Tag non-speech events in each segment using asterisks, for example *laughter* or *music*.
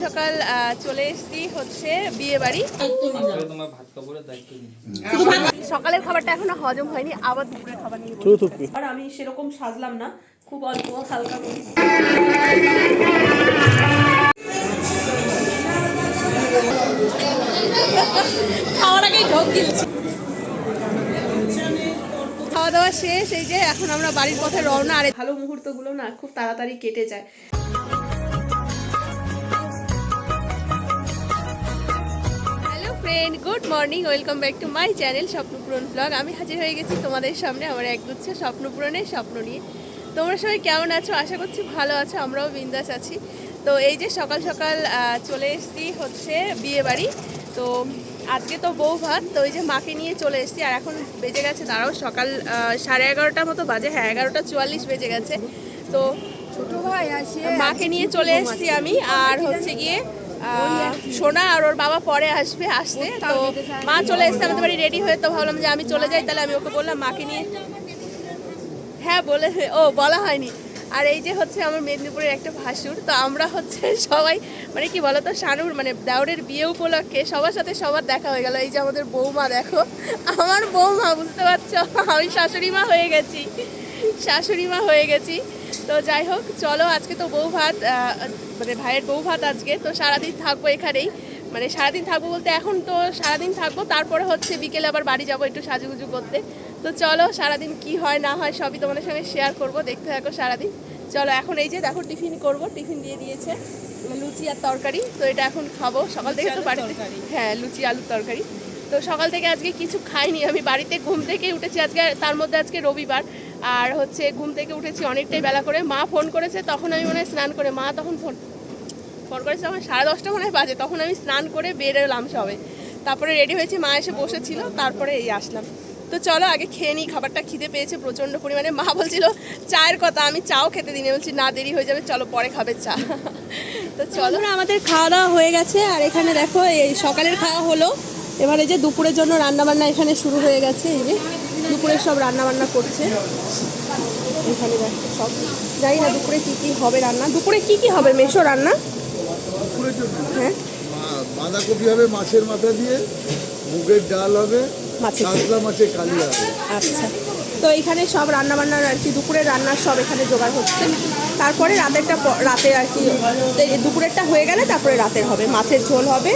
সকাল আহ, চলে এসেছি হচ্ছে বিয়ে বাড়ি। সকালের খাবারটা এখনও হজম হয়নি আবার দুপুরের খাবার নিয়ে আর আমি সেরকম সাজলাম না খুব অল্প হালকা করে। খাওয়ার আগেই ঢোক গিলছি খাওয়া দাওয়া শেষ এই যে এখন আমরা বাড়ির পথে রওনা। আর এই ভালো মুহূর্তগুলো না খুব তাড়াতাড়ি কেটে যায়। Friend good morning welcome back to my channel Swapnapuran blog. আমি হাজির হয়ে গেছি তোমাদের সামনে আমার একগুচ্ছ স্বপ্নপূরণের স্বপ্ন নিয়ে। তোমরা সবাই কেমন আছো? আশা করছি ভালো আছো আমরাও বিন্দাস আছি। তো এই যে সকাল সকাল চলে এসছি হচ্ছে বিয়ে বাড়ি। তো আজকে তো বউ ভাত তো ওই যে মাকে নিয়ে চলে এসেছি। আর এখন বেজে গেছে দাঁড়াও সকাল সাড়ে এগারোটার মতো বাজে। হ্যাঁ এগারোটা চুয়াল্লিশ বেজে গেছে। তো ছোটো ভাই আসে মাকে নিয়ে চলে এসেছি আমি। আর হচ্ছে গিয়ে সোনা আর ওর বাবা পরে আসবে, আসতে। তো মা চলে এসছে আমাদের বাড়ি রেডি হয়ে তো ভাবলাম যে আমি চলে যাই, তাহলে আমি ওকে বললাম, মাকে নিয়ে। হ্যাঁ বলে, ও, বলা হয়নি। আর এই যে হচ্ছে আমার মেদিনীপুরের একটা ভাসুর, তো আমরা হচ্ছে *laughs* সবাই মানে কি বলতো, শানুর মানে দাউরের বিয়ে উপলক্ষে সবার সাথে সবার দেখা হয়ে গেল। এই যে আমাদের বৌমা, দেখো, আমার বৌমা, বুঝতে পারছ? আমি শাশুড়ি মা হয়ে গেছি। শাশুড়ি মা হয়ে গেছি। তো যাই হোক চলো আজকে তো বউ ভাত মানে ভাইয়ের বউ ভাত আজকে তো সারাদিন থাকব এখানেই। মানে সারাদিন থাকব বলতে এখন তো সারাদিন থাকব তারপরে হচ্ছে বিকেলে আবার বাড়ি যাব একটু সাজুগুজু করতে। তো চলো সারাদিন কি হয় না হয় সবই তোমাদের সঙ্গে শেয়ার করব দেখতে থাকো সারাদিন। চলো এখন এই যে দেখো টিফিন করব টিফিন দিয়ে দিয়েছে লুচি আর তরকারি। তো এটা এখন খাব। সকাল থেকে তো বাড়িতে হ্যাঁ লুচি আলুর তরকারি। তো সকাল থেকে আজকে কিছু খাইনি। আমি বাড়িতে ঘুম থেকে উঠেছি। আজকে তার মধ্যে আজকে রবিবার। আর হচ্ছে ঘুম থেকে উঠেছি অনেকটাই বেলা করে। মা ফোন করেছে, তখন আমি মনে হয় স্নান করে, মা তখন ফোন ফোন করেছে তখন সাড়ে দশটা মনে হয় বাজে, তখন আমি স্নান করে বেরোলাম সবে। তারপরে রেডি হয়েছি, মা এসে বসেছিল, তারপরে এই আসলাম। তো চলো আগে খেয়ে নিই, খাবারটা খিদে পেয়েছে প্রচণ্ড পরিমাণে। মা বলছিল, চায়ের কথা, আমি চাও খেতে দিনে বলছি, না, দেরি হয়ে যাবে, চলো পরে খাবে চা। তো চলো। না আমাদের খাওয়া দাওয়া হয়ে গেছে, আর এখানে দেখো, এই সকালের খাওয়া হলো। এবারে যে দুপুরের জন্য রান্না বান্না এখানে শুরু হয়ে গেছে, এই যে। দুপুরের সব রান্না বান্না করছে। এখানে সব। জানি না দুপুরে কি কি হবে রান্না। দুপুরে কি কি হবে মেশো রান্না? হ্যাঁ। বাঁধাকপি হবে মাছের মাথা দিয়ে মুগের ডাল হবে মাছের। কাতলা হবে আচ্ছা। তো এখানে সব রান্না বান্নার আর কি দুপুরের রান্নার সব এখানে জোগাড় হচ্ছে। তারপরে রাতেরটা রাতে আর কি দুপুরেরটা হয়ে গেলে তারপরে রাতের হবে। মাছের ঝোল হবে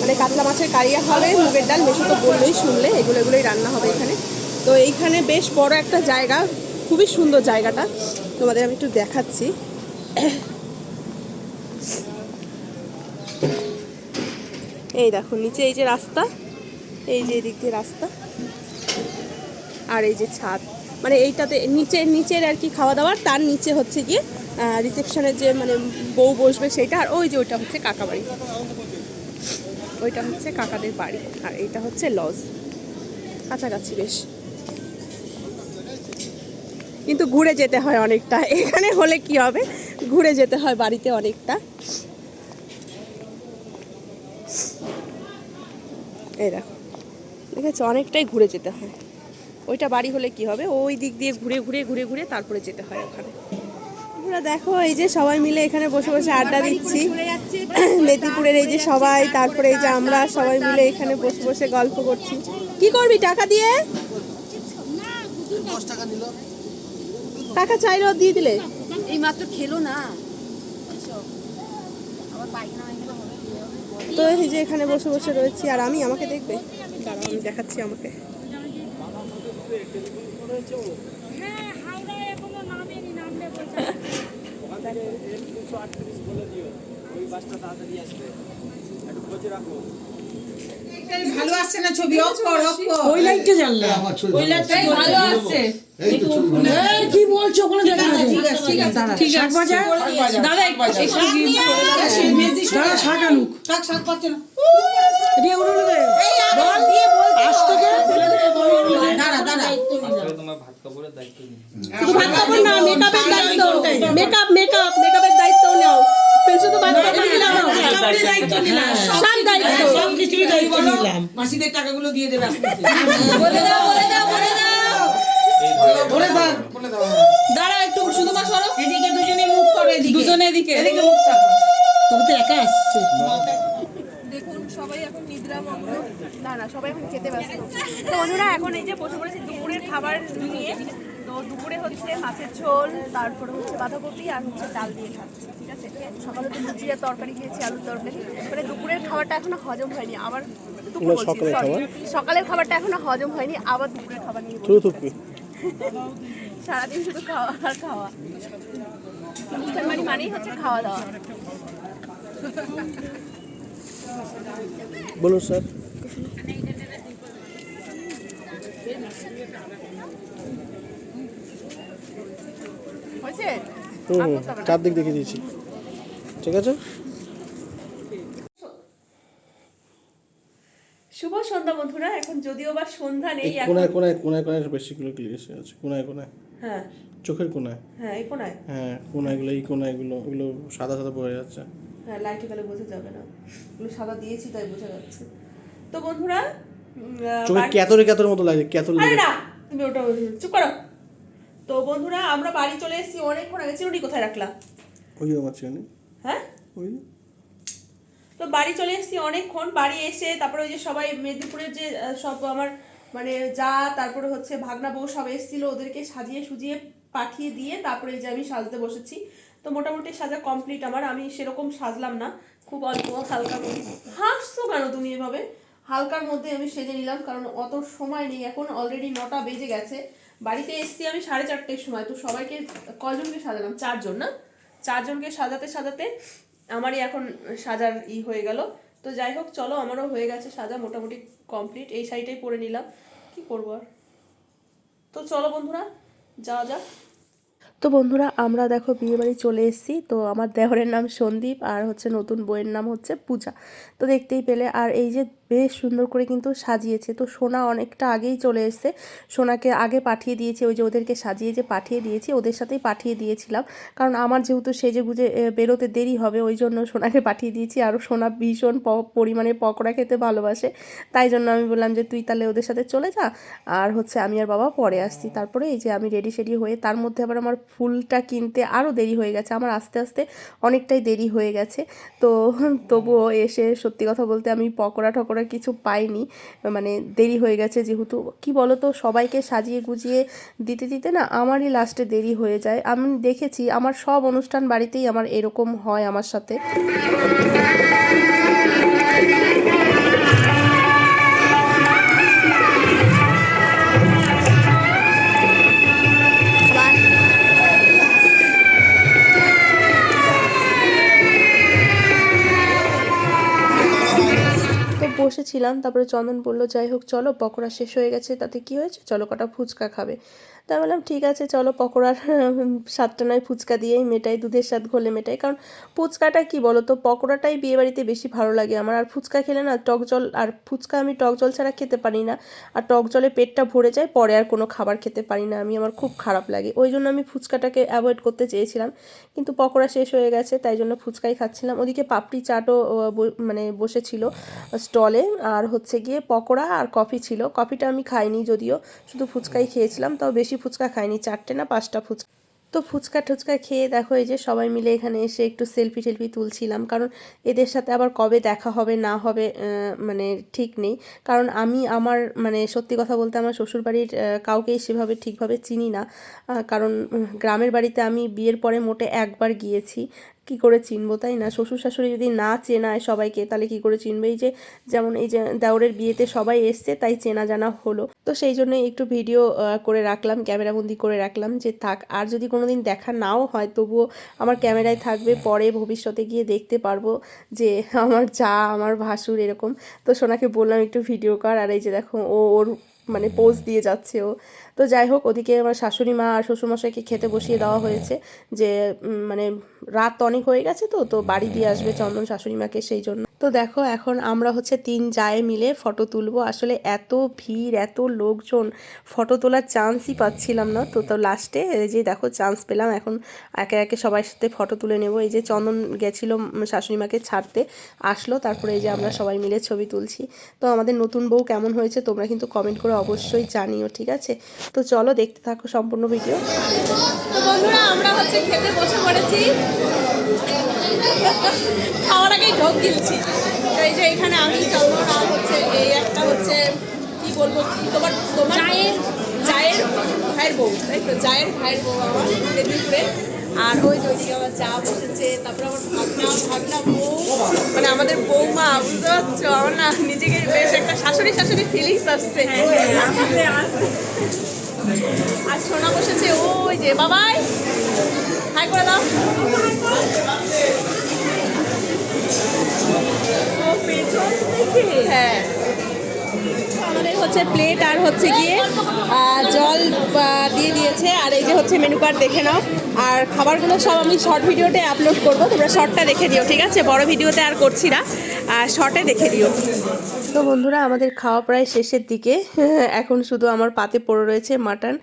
মানে কাতলা মাছের কারিয়া হবে মুগের ডাল বেশি তো বললেই শুনলে এগুলো এগুলোই রান্না হবে এখানে। তো এইখানে বেশ বড় একটা জায়গা, খুবই সুন্দর জায়গাটা। তোমাদের আমি একটু দেখাচ্ছি। এই দেখো, নিচে এই যে রাস্তা, এই যে এদিক দিয়ে রাস্তা, আর এই যে ছাদ। মানে এইটাতে নিচের নিচের আর কি খাওয়া দাওয়ার তার নিচে হচ্ছে গিয়ে রিসেপশনের যে মানে বউ বসবে সেটা, আর ওই যে ওইটা হচ্ছে কাকা বাড়ি। ওইটা হচ্ছে কাকাদের বাড়ি, আর এইটা হচ্ছে লজ কাছাকাছি বেশ। কিন্তু ঘুরে যেতে হয় অনেকটা। এখানে হলে কি হবে? ঘুরে যেতে হয় বাড়িতে অনেকটা। এই দেখো। দেখেছ অনেকটাই ঘুরে যেতে হয়। ওইটা বাড়ি হলে কি হবে? ওই দিক দিয়ে ঘুরে ঘুরে ঘুরে ঘুরে তারপরে যেতে হয় ওখানে। তোমরা দেখো এই যে সবাই মিলে এখানে বসে বসে আড্ডা দিচ্ছি। মেদিনীপুরের *coughs* এই যে সবাই তারপরে এই যে আমরা সবাই মিলে এখানে বসে বসে গল্প করছি। কি করবি টাকা দিয়ে? টাকা চাইলো দিয়ে দিলে? এই মাত্র খেলো না। তো এই যে এখানে বসে বসে রয়েছি আর আমি আমাকে দেখবে? দাঁড়াও আমি দেখাচ্ছি আমাকে। ভালো আসছে না ছবি? অফ কর অফ কর। ওই লাইটটা জ্বাললে আমার ছবি ওই লাইটটাই ভালো আসছে। এই তো ছবি কি বলছো? ওখানে দেখা ঠিক আছে? দাদা শাক আনুক। শাক পাচ্ছে না। দিয়ে আজ থেকে? দাঁড়া দাঁড়া। ভাত কাপড়ের দায়িত্ব নিই শুধু ভাত কাপড় না মেকআপের দায়িত্ব। মেকআপ মেকআপ মেকআপের দায়িত্ব নাও। শুধু ভাত কাপড় দিলাম দায়িত্ব নিলাম। সব দায়িত্ব সব কিছুরই দায়িত্ব নিলাম। মাসিদের টাকাগুলো দিয়ে দেবে। বলে দাও বলে দাও বলে দাও। ধরে বলে দাও দাঁড়াও একটু শুধু মা সরো। এদিকে দুজনে মুখ করো এদিকে। দুজনে এদিকে। এদিকে মুখ তবে তো একা আসছে। দেখুন সবাই এখন নিদ্রা না না সবাই এখন খেতে ব্যস্ত। তো বন্ধুরা এখন এই যে বসে পড়েছি দুপুরের খাবার নিয়ে। তো দুপুরে হচ্ছে মাছের ঝোল তারপরে হচ্ছে বাঁধাকপি আর হচ্ছে ডাল দিয়ে খাচ্ছি ঠিক আছে? সকালে তো তরকারি খেয়েছি আলুর তরকারি। মানে দুপুরের খাবারটা এখনও হজম হয়নি আবার দুপুর সকালের খাবারটা এখনও হজম হয়নি আবার দুপুরের খাবার নিয়ে। *laughs* সারাদিন শুধু খাওয়া আর খাওয়া। অনুষ্ঠান বাড়ি মানেই হচ্ছে খাওয়া দাওয়া। বলুন স্যার। হুম। চারদিক দেখিয়ে দিয়েছি। ঠিক আছে? সন্ধ্যা বন্ধুরা এখন যদিও বা সন্ধ্যা নেই কোনায় কোনায় কোনায় কোনায় বেশিগুলো ক্লিয়ার আছে। কোনায় কোনায়? হ্যাঁ। চোখের কোনায়? হ্যাঁ এই কোনায়। হ্যাঁ কোনায়গুলো এই কোনায়গুলো ওগুলো সাদা সাদা পড়ে যাচ্ছে। হ্যাঁ লাইটে গেলে বোঝা যাবে না। এগুলো সাদা দিয়েছি তাই বোঝা যাচ্ছে। তো বন্ধুরা চোখে ক্যাতরে ক্যাতর মতো লাগে ক্যাতর লাগে। না তুমি ওটা চুপ করো। তো বন্ধুরা আমরা বাড়ি চলে এসেছি অনেকক্ষণ আগে চিরুনি কোথায় রাখলা ওই আমার চিনি হ্যাঁ? ওই তো বাড়ি চলে এসেছি অনেকক্ষণ। বাড়ি এসে তারপরে ওই যে সবাই মেদিনীপুরের যে সব আমার মানে যা, তারপরে হচ্ছে ভাগনা বউ সব এসেছিল ওদেরকে সাজিয়ে সুজিয়ে পাঠিয়ে দিয়ে তারপরে এই যে আমি সাজতে বসেছি। তো মোটামুটি সাজা কমপ্লিট আমার। আমি সেরকম সাজলাম না। খুব অল্প, হালকা হাসছো কেন তুমি এভাবে? হালকার মধ্যে আমি সেজে নিলাম কারণ অত সময় নেই। এখন অলরেডি নটা বেজে গেছে। বাড়িতে এসেছি আমি সাড়ে চারটের সময়। তো সবাইকে কজনকে সাজালাম? চারজন না? চারজনকে সাজাতে সাজাতে আমারই এখন সাজার ই হয়ে গেল। তো যাই হোক, চলো, আমারও হয়ে গেছে সাজা মোটামুটি কমপ্লিট এই শাড়িটাই পরে নিলাম। কি করব আর? তো চলো বন্ধুরা, যাওয়া যাক। তো বন্ধুরা, আমরা দেখো বিয়ে বাড়ি চলে এসেছি। তো আমার দেহরের নাম সন্দীপ আর হচ্ছে নতুন বইয়ের নাম হচ্ছে পূজা। তো দেখতেই পেলে, আর এই যে বেশ সুন্দর করে কিন্তু সাজিয়েছে। তো সোনা অনেকটা আগেই চলে এসেছে। সোনাকে আগে পাঠিয়ে দিয়েছি, ওই যে ওদেরকে সাজিয়ে যে পাঠিয়ে দিয়েছি, ওদের সাথেই পাঠিয়ে দিয়েছিলাম। কারণ আমার যেহেতু সেজে গুজে বেরোতে দেরি হবে, ওই জন্য সোনাকে পাঠিয়ে দিয়েছি। আর সোনা ভীষণ পরিমাণে পকোড়া খেতে ভালোবাসে। তাই জন্য আমি বললাম যে, তুই তাহলে ওদের সাথে চলে যা। আর হচ্ছে আমি আর বাবা পরে আসছি। তারপরে এই যে আমি রেডি সেডি হয়ে, তার মধ্যে আবার আমার ফুলটা কিনতে আরও দেরি হয়ে গেছে। আমার আস্তে আস্তে অনেকটাই দেরি হয়ে গেছে। তো তবুও এসে সত্যি কথা বলতে আমি পকোড়া ঠকোড়া কিছু পাইনি। মানে দেরি হয়ে গেছে যেহেতু, কি বলো তো সবাইকে সাজিয়ে গুজিয়ে দিতে দিতে না আমারই লাস্টে দেরি হয়ে যায়। আমি দেখেছি, আমার সব অনুষ্ঠান বাড়িতেই আমার এরকম হয় আমার সাথে। বসেছিলাম তারপরে চন্দন বলল, যাই হোক, চলো, পকোড়া শেষ হয়ে গেছে, তাতে কি হয়েছে? চলো, কটা ফুচকা খাবে। তাই বললাম, ঠিক আছে, চলো পকোড়ার স্বাদটা নয়, ফুচকা দিয়েই মেটাই, দুধের স্বাদ ঘোলে মেটাই। কারণ ফুচকাটা কি বলো তো পকোড়াটাই বিয়ে বাড়িতে বেশি ভালো লাগে আমার। আর ফুচকা খেলে না, টক জল, আর ফুচকা আমি টক জল ছাড়া খেতে পারি না। আর টক জলে পেটটা ভরে যায়, পরে আর কোনো খাবার খেতে পারি না আমি, আমার খুব খারাপ লাগে। ওই জন্য আমি ফুচকাটাকে অ্যাভয়েড করতে চেয়েছিলাম, কিন্তু পকোড়া শেষ হয়ে গেছে, তাই জন্য ফুচকাই খাচ্ছিলাম। ওদিকে পাপড়ি চাটও মানে বসেছিল স্টলে, আর হচ্ছে গিয়ে পকোড়া আর কফি ছিল। কফিটা আমি খাইনি যদিও, শুধু ফুচকাই খেয়েছিলাম, তাও বেশি ফুচকা খাইনি, চারটে না পাঁচটা ফুচকা। তো ফুচকা টুচকা খেয়ে দেখো এই যে সবাই মিলে এখানে এসে একটু সেলফি টেলফি তুলছিলাম। কারণ এদের সাথে আবার কবে দেখা হবে, না হবে মানে ঠিক নেই। কারণ আমি আমার মানে সত্যি কথা বলতে আমার শ্বশুরবাড়ির বাড়ির কাউকেই সেভাবে ঠিকভাবে চিনি না। কারণ গ্রামের বাড়িতে আমি বিয়ের পরে মোটে একবার গিয়েছি। কি করে চিনবো, তাই না? শ্বশুর শাশুড়ি যদি না চেনায় সবাইকে, তাহলে কি করে চিনবে? এই যে, যেমন এই যে দেওরের বিয়েতে সবাই এসছে, তাই চেনা জানা হলো। তো সেই জন্য একটু ভিডিও করে রাখলাম ক্যামেরাবন্দি করে রাখলাম যে থাক, আর যদি কোনোদিন দেখা নাও হয়, তবুও আমার ক্যামেরায় থাকবে, পরে ভবিষ্যতে গিয়ে দেখতে পারব যে আমার যা, আমার ভাসুর এরকম। তো সোনাকে বললাম, একটু ভিডিও কর। আর এই যে দেখো, ও, ওর মানে পোজ দিয়ে যাচ্ছে ও তো যাই হোক ওদিকে আমার শাশুড়ি মা আর শ্বশুরমশাইকে খেতে বসিয়ে দেওয়া হয়েছে যে মানে রাত তো অনেক হয়ে গেছে তো তো বাড়ি দিয়ে আসবে চন্দন শাশুড়ি মাকে সেই জন্য। তো দেখো এখন আমরা হচ্ছে তিন যায় মিলে ফটো তুলবো। আসলে এত ভিড় এত লোকজন ফটো তোলার চান্সই পাচ্ছিলাম না। তো তো লাস্টে এই যে দেখো চান্স পেলাম। এখন একে একে সবার সাথে ফটো তুলে নেব। এই যে চন্দন গেছিল উম, শাশুড়ি মাকে ছাড়তে আসলো। তারপরে এই যে আমরা সবাই মিলে ছবি তুলছি। তো আমাদের নতুন বউ কেমন হয়েছে তোমরা কিন্তু কমেন্ট করে অবশ্যই জানিও ঠিক আছে? তো চলো দেখতে থাকো সম্পূর্ণ ভিডিও তো বন্ধুরা আমরা হচ্ছে খেতে বসে পড়েছি। খাওয়ার আগেই ঢোক দিচ্ছি। তো এই যে এখানে আমি চন্দন আর হচ্ছে এই একটা হচ্ছে কি বলব তোমার তোমার চায়ের চায়ের ভাইয়ের বউ তাই তো? চায়ের ভাইয়ের বউ আমার মেদিনীপুরে। আর ওই ওইদিকে আমার চা বসেছে তারপরে আমার ভাগনা ভাগনা বউ মানে আমাদের বৌমা বুঝতে পারছ? আমার না নিজেকে বেশ একটা শাশুড়ি শাশুড়ি ফিলিংস আসছে। আর সোনা বসেছে ওই যে বাবাই। হাই করে দাও। হ্যাঁ। আমাদের হচ্ছে প্লেট আর হচ্ছে গিয়ে জল দিয়ে দিয়েছে। আর এই যে হচ্ছে মেনু কার্ড দেখে নাও। আর খাবারগুলো সব আমি শর্ট ভিডিওতে আপলোড করব। তোমরা শর্টটা দেখে দিও ঠিক আছে? বড় ভিডিওতে আর করছি না। আর শর্টে দেখে দিও। তো বন্ধুরা, আমাদের খাওয়া প্রায় শেষের দিকে। এখন শুধু আমার পাতে পড়ে রয়েছে মাটন।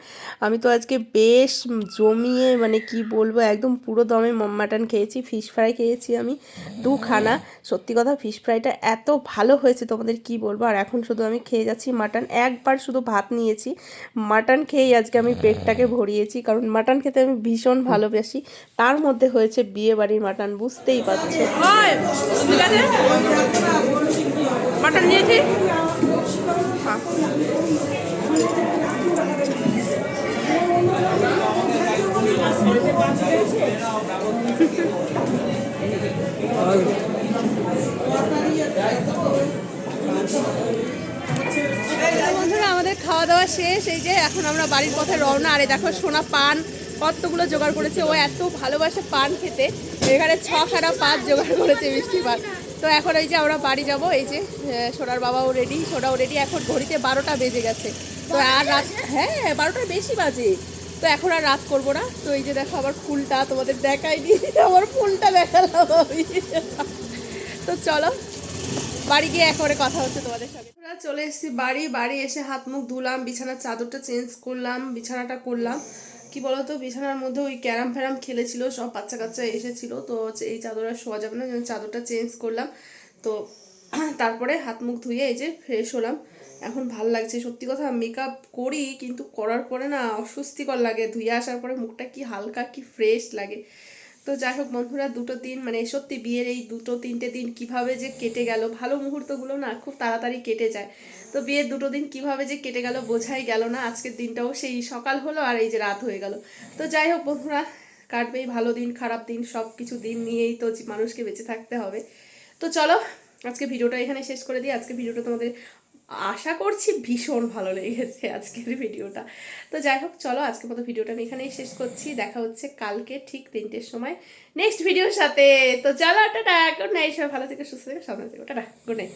আমি তো আজকে বেশ জমিয়ে মানে কি বলব, একদম পুরো দমে মাটন খেয়েছি ফিশ ফ্রাই খেয়েছি আমি দুখানা। সত্যি কথা ফিশ ফ্রাইটা এত ভালো হয়েছে তোমাদের কি বলব? আর এখন শুধু আমি খেয়ে যাচ্ছি মাটন। একবার শুধু ভাত নিয়েছি। মাটন খেয়েই আজকে আমি পেটটাকে ভরিয়েছি, কারণ মাটন খেতে আমি ভীষণ ভালোবাসি। তার মধ্যে হয়েছে বিয়ে বাড়ির মাটন, বুঝতেই পারছ। নিয়েছি। বন্ধুরা, আমাদের খাওয়া দাওয়া শেষ। এই যে এখন আমরা বাড়ির পথে রওনা। আরে দেখো সোনা পান, কতগুলো জোগাড় করেছে। ও এত ভালোবাসে পান খেতে। এখানে ছখানা পান জোগাড় করেছে মিষ্টি পান। তো এখন এই যে আমরা বাড়ি যাব এই যে সোনার বাবাও রেডি সোনাও রেডি এখন ঘড়িতে বারোটা বেজে গেছে। তো আর রাত হ্যাঁ বারোটার বেশি বাজে। তো এখন আর রাত করব না। তো এই যে দেখো আমার ফুলটা তোমাদের দেখাই দেখাইনি আমার ফুলটা দেখালাম আমি। তো চলো বাড়ি গিয়ে একবারে কথা হচ্ছে তোমাদের সাথে চলে এসেছি বাড়ি বাড়ি এসে হাত মুখ ধুলাম বিছানার চাদরটা চেঞ্জ করলাম বিছানাটা করলাম। কি বলতো, বিছানার মধ্যে ওই ক্যারাম ফ্যারাম খেলেছিল, সব বাচ্চা কাচ্চা এসেছিল, তো হচ্ছে এই চাদর আর শোয়া যাবে না চাদরটা চেঞ্জ করলাম। তো *clears throat* তারপরে হাত মুখ ধুয়ে এই যে ফ্রেশ হলাম। এখন ভালো লাগছে, সত্যি কথা মেকআপ করি, কিন্তু করার পরে না অস্বস্তিকর লাগে, ধুয়ে আসার পরে মুখটা কি হালকা, কি ফ্রেশ লাগে। তো যাই হোক বন্ধুরা, দুটো দিন মানে সত্যি বিয়ের এই দুটো, তিনটে দিন কীভাবে যে কেটে গেল, ভালো মুহূর্তগুলো না খুব তাড়াতাড়ি কেটে যায়। তো বিয়ের দুটো দিন কীভাবে যে কেটে গেল বোঝাই গেল না, আজকের দিনটাও সেই সকাল হলো আর এই যে রাত হয়ে গেল। তো যাই হোক বন্ধুরা, কাটবেই, ভালো দিন, খারাপ দিন সব কিছু দিন নিয়েই তো মানুষকে বেঁচে থাকতে হবে। তো চলো, আজকে ভিডিওটা এখানে শেষ করে দিই। আজকে ভিডিওটা তোমাদের আশা করছি ভীষণ ভালো লেগেছে আজকের ভিডিওটা। তো যাই হোক, চলো আজকের মতো ভিডিওটা আমি এখানেই শেষ করছি। দেখা হচ্ছে কালকে ঠিক তিনটের সময় নেক্সট ভিডিওর সাথে। তো চলো, টাটা, গুড নাইট, সবাই ভালো থেকে, সুস্থ থেকে সামনে থেকে, টাটা, গুড নাইট।